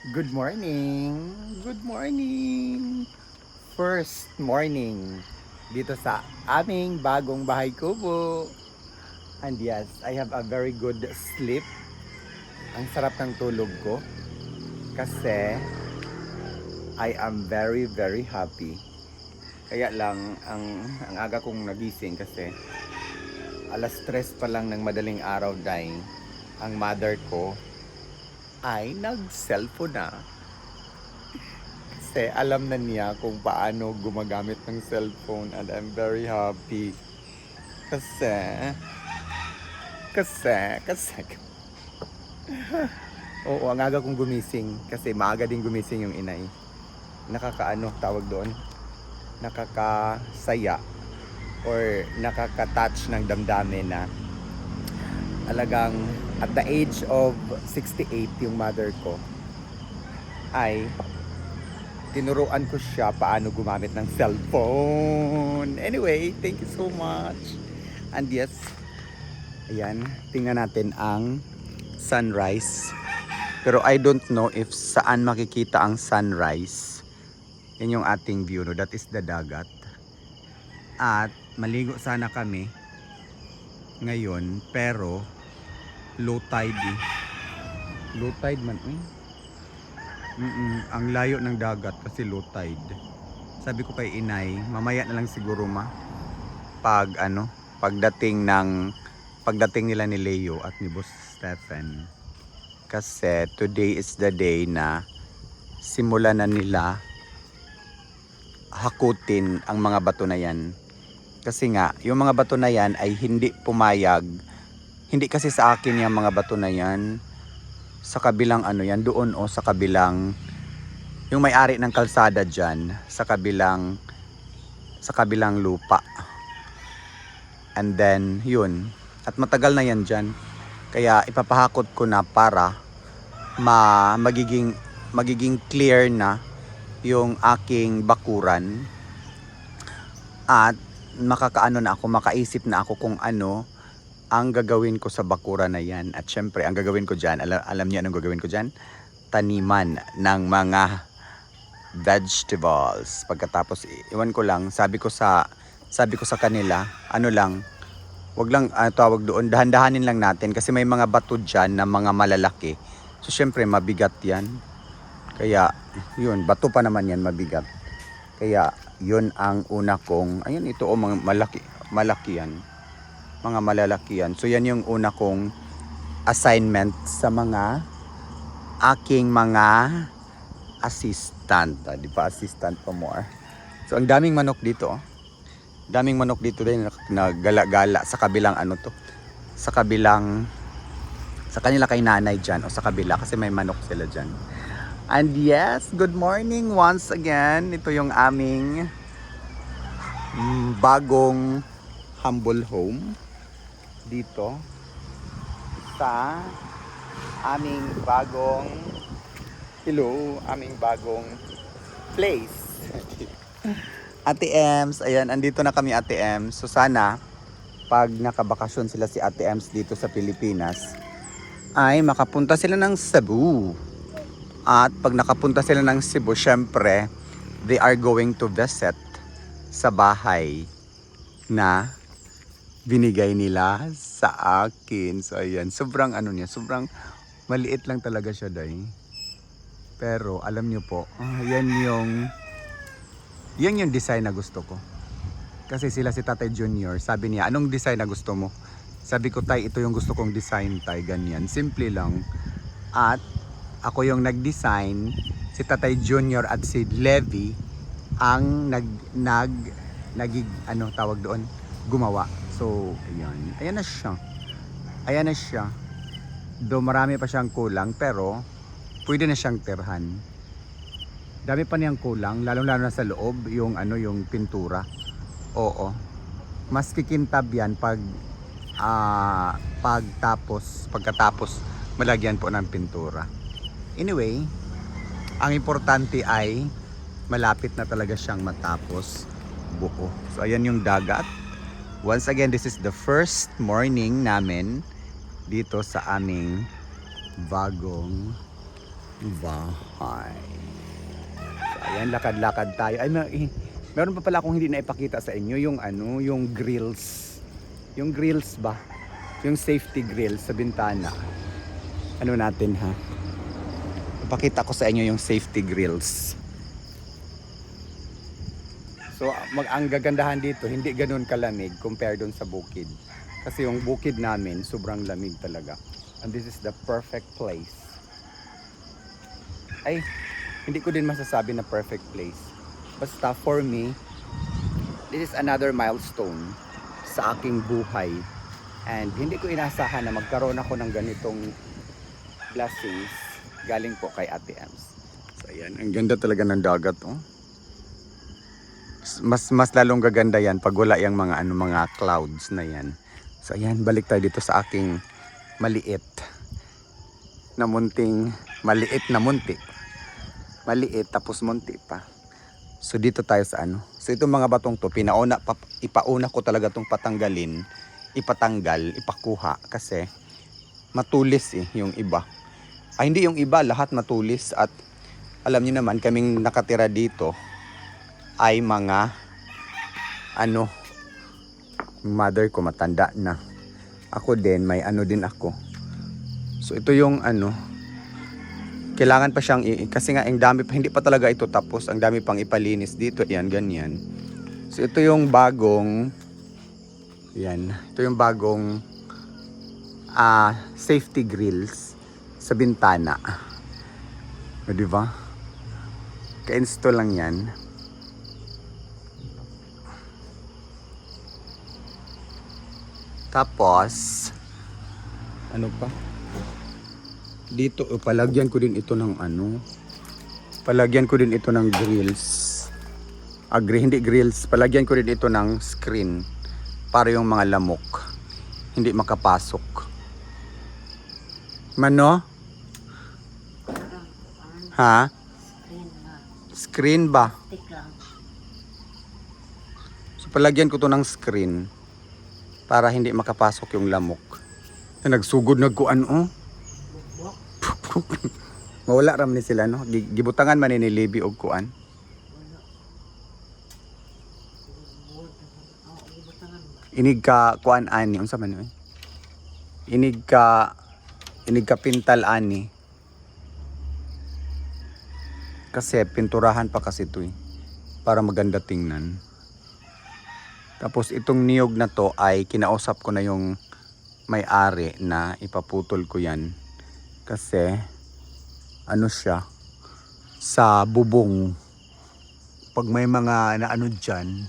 Good morning! Good morning! First morning dito sa aming bagong bahay kubo. And yes, I have a very good sleep. Ang sarap ng tulog ko. Kasi I am very very happy. Kaya lang ang ang aga kong nagising kasi alas tres pa lang ng madaling araw dahil ang mother ko ay nag-cellphone na. Kasi alam na niya kung paano gumagamit ng cellphone and I'm very happy. Kasi, kasi, kasi, oo, ang aga kong gumising kasi maaga din gumising yung inay. Nakakaano, tawag doon, nakakasaya or nakaka-touch ng damdamin na talagang at the age of 68 yung mother ko ay tinuruan ko siya paano gumamit ng cellphone. Anyway, thank you so much. And yes, ayan, tingnan natin ang sunrise. Pero I don't know if saan makikita ang sunrise. Yan yung ating view, no? That is the dagat. At maligo sana kami ngayon, pero low tide eh. Low tide man eh. Mm-mm, ang layo ng dagat kasi low tide. Sabi ko kay inay, mamaya na lang siguro ma. Pag ano, pagdating ng pagdating nila ni Leo at ni Boss Stephen. Kasi today is the day na simula na nila hakutin ang mga bato na yan. Kasi nga, yung mga bato na yan ay hindi pumayag hindi kasi sa akin yung mga bato na yan. Sa kabilang ano yan, doon o sa kabilang yung may-ari ng kalsada dyan, sa kabilang sa kabilang lupa. And then, yun. At matagal na yan dyan. Kaya ipapahakot ko na para ma magiging magiging clear na yung aking bakuran at makakaano na ako, makaisip na ako kung ano ang gagawin ko sa bakura na yan. At syempre, ang gagawin ko dyan, alam, alam niyo anong gagawin ko dyan? Taniman ng mga vegetables. Pagkatapos, iwan ko lang, sabi ko sa sabi ko sa kanila, ano lang, wag lang ah, tawag doon, dahan-dahanin lang natin kasi may mga bato dyan na mga malalaki. So syempre, mabigat yan. Kaya, yun, bato pa naman yan, mabigat. Kaya, yun ang una kong, ayun, ito o mga malaki, malaki yan mga malalaki yan. So yan yung una kong assignment sa mga aking mga assistant. Ah, di ba assistant pa more? So ang daming manok dito. oh. Daming manok dito din na nagala-gala sa kabilang ano to. Sa kabilang sa kanila kay nanay dyan o sa kabila kasi may manok sila dyan. And yes, good morning once again. Ito yung aming mm, bagong humble home dito sa aming bagong hello, aming bagong place. Ate Ems, ayan, andito na kami Ate Ems. So sana pag nakabakasyon sila si Ate Ems dito sa Pilipinas ay makapunta sila ng Cebu. At pag nakapunta sila ng Cebu, syempre, they are going to visit sa bahay na binigay nila sa akin. So ayan, sobrang ano niya, sobrang maliit lang talaga siya day. Pero alam niyo po, ah, yan yung yan yung design na gusto ko. Kasi sila si Tatay Junior, sabi niya, anong design na gusto mo? Sabi ko, tay, ito yung gusto kong design, tay, ganyan. Simple lang. At ako yung nag-design, si Tatay Junior at si Levi ang nag nag nagig ano tawag doon gumawa. So, ayan. Ayan na siya. Ayan na siya. Do marami pa siyang kulang pero pwede na siyang tirhan. Dami pa niyang kulang, lalong-lalo na sa loob, yung ano, yung pintura. Oo. Mas kikintab yan pag ah pagtapos, pagkatapos malagyan po ng pintura. Anyway, ang importante ay malapit na talaga siyang matapos buo. So ayan yung dagat. Once again, this is the first morning namin dito sa aming bagong bahay. So, ayan, lakad-lakad tayo. Ay, may, eh, meron pa pala akong hindi na ipakita sa inyo, yung ano, yung grills. Yung grills ba? Yung safety grills sa bintana. Ano natin ha? Ipakita ko sa inyo yung safety grills. So, mag ang gagandahan dito, hindi ganun kalamig compare doon sa bukid. Kasi yung bukid namin, sobrang lamig talaga. And this is the perfect place. Ay, hindi ko din masasabi na perfect place. Basta for me, this is another milestone sa aking buhay. And hindi ko inasahan na magkaroon ako ng ganitong blessings galing po kay Ate Ems. So ayan, ang ganda talaga ng dagat oh. Mas mas lalong gaganda yan pag wala yung mga ano mga clouds na yan. So ayan, balik tayo dito sa aking maliit na munting maliit na munti. Maliit tapos munti pa. So dito tayo sa ano. So itong mga batong to, pinauna, pa, ipauna ko talaga tong patanggalin, ipatanggal, ipakuha kasi matulis eh yung iba. Ay hindi yung iba, lahat matulis at alam niyo naman kaming nakatira dito ay mga ano mother ko matanda na. Ako din may ano din ako. So ito yung ano kailangan pa siyang kasi nga ang dami pa hindi pa talaga ito tapos. Ang dami pang ipalinis dito yan ganyan. So ito yung bagong yan ito yung bagong ah safety grills sa bintana. O di ba? Ka-install lang yan tapos ano pa? Dito oh, palagyan ko din ito ng ano? Palagyan ko din ito ng grills. Agri hindi grills. Palagyan ko din ito ng screen para yung mga lamok hindi makapasok. Mano ha? Screen ba? So palagyan ko to ng screen para hindi makapasok yung lamok na nagsugod nagkuan oh. Mawala ram ni sila no. Gi- Gibutangan man ni Libby og kuan. Inig ka kuan ani unsa man eh? Inig ka inig ka pintal ani. Kasi pinturahan pa kasi to eh. Para maganda tingnan. Tapos itong niyog na to ay kinausap ko na yung may-ari na ipaputol ko yan. Kasi ano siya sa bubong. Pag may mga naano dyan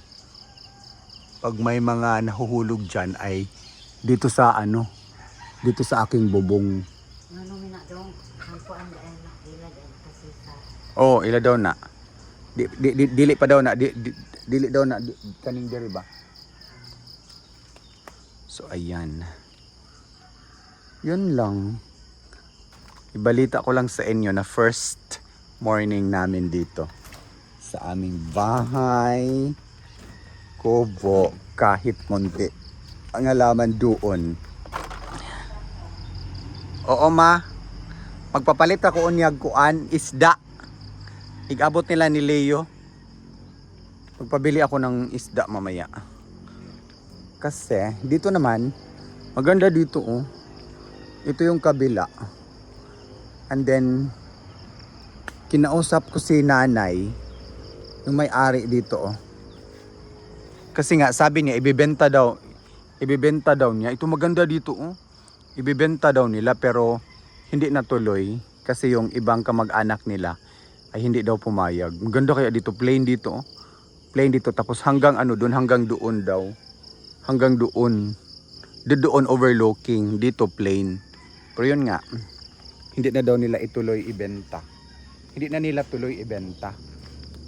pag may mga nahuhulog dyan ay dito sa ano dito sa aking bubong. Ano oh ila daw na. Di, di, di- dili pa daw na. Di, di- dili daw na di, kaning diri ba? So ayan. Yun lang. Ibalita ko lang sa inyo na first morning namin dito. Sa aming bahay kubo kahit munti. Ang alaman doon. Oo ma. Magpapalit ako unyag kuan isda. Igabot nila ni Leo magpabili ako ng isda mamaya kasi dito naman maganda dito oh ito yung kabila and then kinausap ko si nanay yung may-ari dito oh kasi nga sabi niya ibebenta daw ibebenta daw niya ito maganda dito oh ibebenta daw nila pero hindi natuloy kasi yung ibang kamag-anak nila ay hindi daw pumayag. Maganda kaya dito, plain dito. oh. Plain dito tapos hanggang ano doon, hanggang doon daw. Hanggang doon. Doon overlooking, dito plain. Pero yun nga, hindi na daw nila ituloy ibenta. Hindi na nila tuloy ibenta.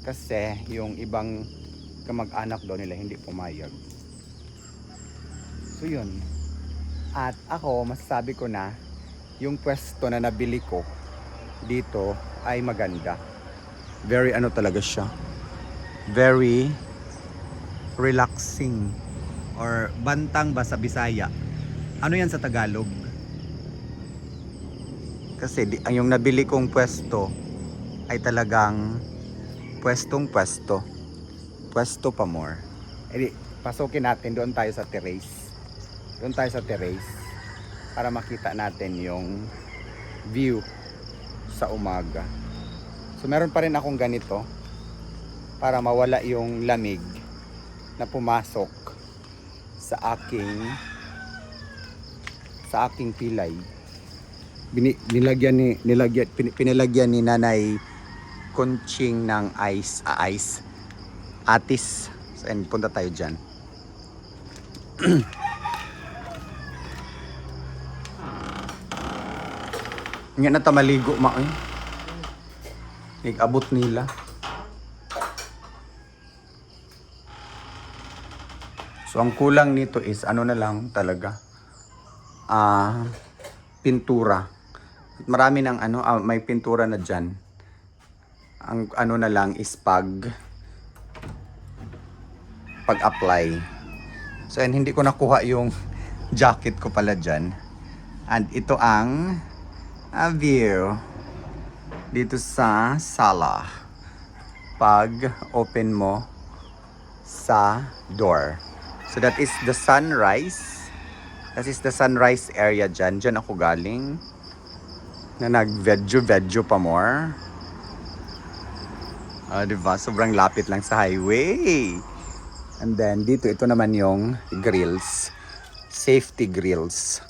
Kasi yung ibang kamag-anak daw nila hindi pumayag. So yun. At ako, masasabi ko na, yung pwesto na nabili ko dito ay maganda. Very ano talaga siya. Very relaxing. Or bantang ba sa Bisaya? Ano yan sa Tagalog? Kasi di, yung nabili kong pwesto ay talagang pwestong pwesto. Pwesto pa more. Eh di, pasukin natin doon tayo sa terrace. Doon tayo sa terrace para makita natin yung view sa umaga. So meron pa rin akong ganito para mawala yung lamig na pumasok sa aking sa aking pilay. Bini, nilagyan ni nilagyan pin, pinilagyan ni Nanay Conching ng ice, ah, ice. Atis. And punta tayo diyan. Nga na ta maligo ma eh. Nag-abot nila. So ang kulang nito is ano na lang talaga. Ah, pintura. Marami ng ano, ah, may pintura na diyan. Ang ano na lang is pag pag-apply. So and hindi ko nakuha yung jacket ko pala diyan. And ito ang a view dito sa sala pag open mo sa door. So that is the sunrise. That is the sunrise area dyan. Dyan ako galing. Na nag-vedjo-vedjo pa more. Ah, diba? Sobrang lapit lang sa highway. And then, dito, ito naman yung grills. Safety grills.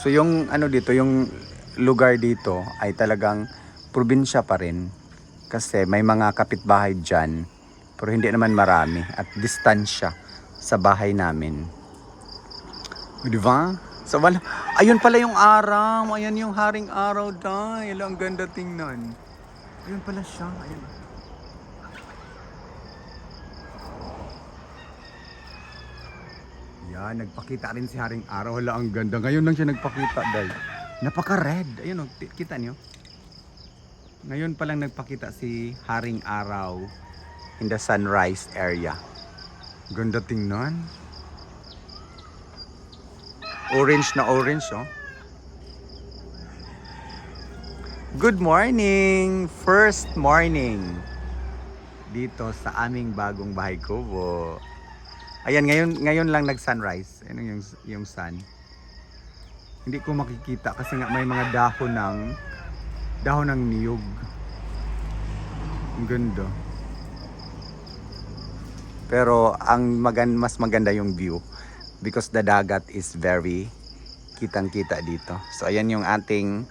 So yung ano dito, yung lugar dito ay talagang probinsya pa rin. Kasi may mga kapitbahay dyan. Pero hindi naman marami. At distansya sa bahay namin. Di ba? So, wala. Ayun pala yung araw. Ayan yung haring araw dahil. Ang ganda tingnan. Ayun pala siya. Ayun. Yan, nagpakita rin si Haring Araw. Hala, ang ganda. Ngayon lang siya nagpakita, dahil. Napaka-red. Ayun, oh, kita niyo? Ngayon pa lang nagpakita si Haring Araw in the sunrise area. Ganda tingnan. Orange na orange, oh. Good morning! First morning dito sa aming bagong bahay kubo. Ayan, ngayon, ngayon lang nag-sunrise. Ano yung, yung sun. Hindi ko makikita kasi nga may mga dahon ng dahon ng niyog. Ang ganda. Pero ang magan mas maganda yung view because the dagat is very kitang-kita dito. So ayan yung ating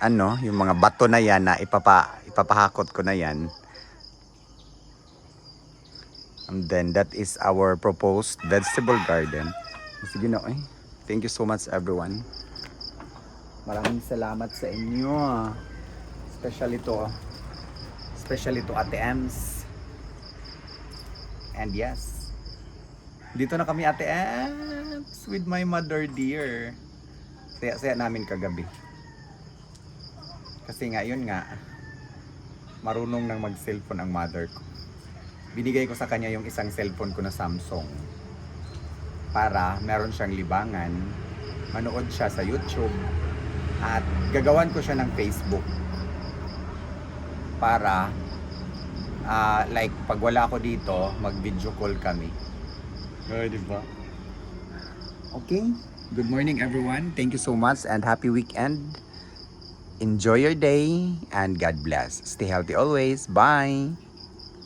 ano, yung mga bato na yan na ipapa ipapahakot ko na yan. And then that is our proposed vegetable garden. Sige na eh. Thank you so much everyone. Maraming salamat sa inyo. Especially to especially to Ate Ems. And yes. Dito na kami Ate Ems with my mother dear. Saya-saya namin kagabi. Kasi ngayon nga marunong nang mag-cellphone ang mother ko binigay ko sa kanya yung isang cellphone ko na Samsung. Para meron siyang libangan manood siya sa YouTube at gagawan ko siya ng Facebook. Para ah, like pag wala ako dito mag video call kami. Oh, di ba? okay. Good morning everyone. Thank you so much and happy weekend. Enjoy your day and God bless. Stay healthy always. Bye